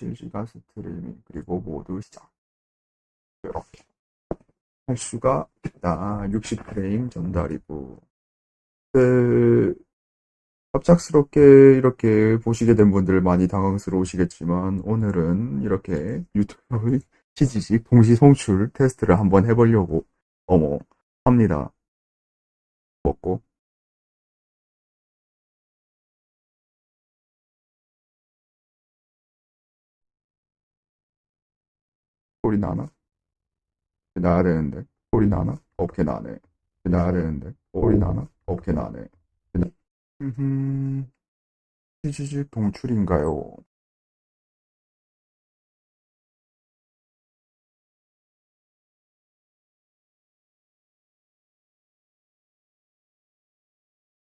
실시간 스트리밍 그리고 모두 시작. 이렇게 할 수가 있다. 60프레임 전달이고. 그 갑작스럽게 이렇게 보시게 된 분들 많이 당황스러우시겠지만 오늘은 이렇게 유튜브 CGG 동시 송출 테스트를 한번 해보려고 어머 합니다. 먹고 소리 나나? 나야 되는데 소리 나나? 없게 나네 나야 되는데 소리 나나? 없게 나네 음, CGG 동출인가요?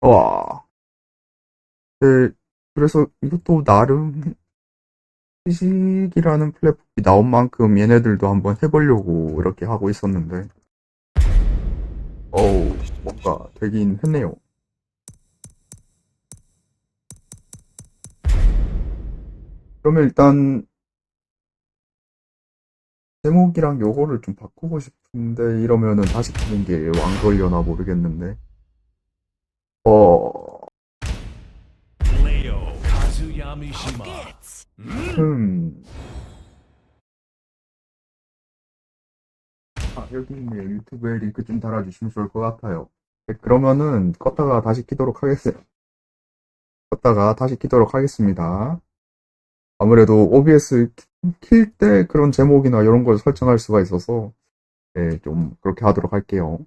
와, 네, 그래서 이것도 나름 시식이라는 플랫폼이 나온 만큼 얘네들도 한번 해보려고 이렇게 하고 있었는데, 어우, 뭔가 되긴 했네요. 그러면 일단 제목이랑 요거를 좀 바꾸고 싶은데 이러면은 다시 키는 게 왕걸려나 모르겠는데, 어. 음. 아, 여기 있네요. 유튜브에 링크 좀 달아주시면 좋을 것 같아요. 네, 그러면은 껐다가 다시 키도록 하겠어요. 껐다가 다시 키도록 하겠습니다. 아무래도 OBS 킬 때 그런 제목이나 이런 걸 설정할 수가 있어서 네, 좀 그렇게 하도록 할게요.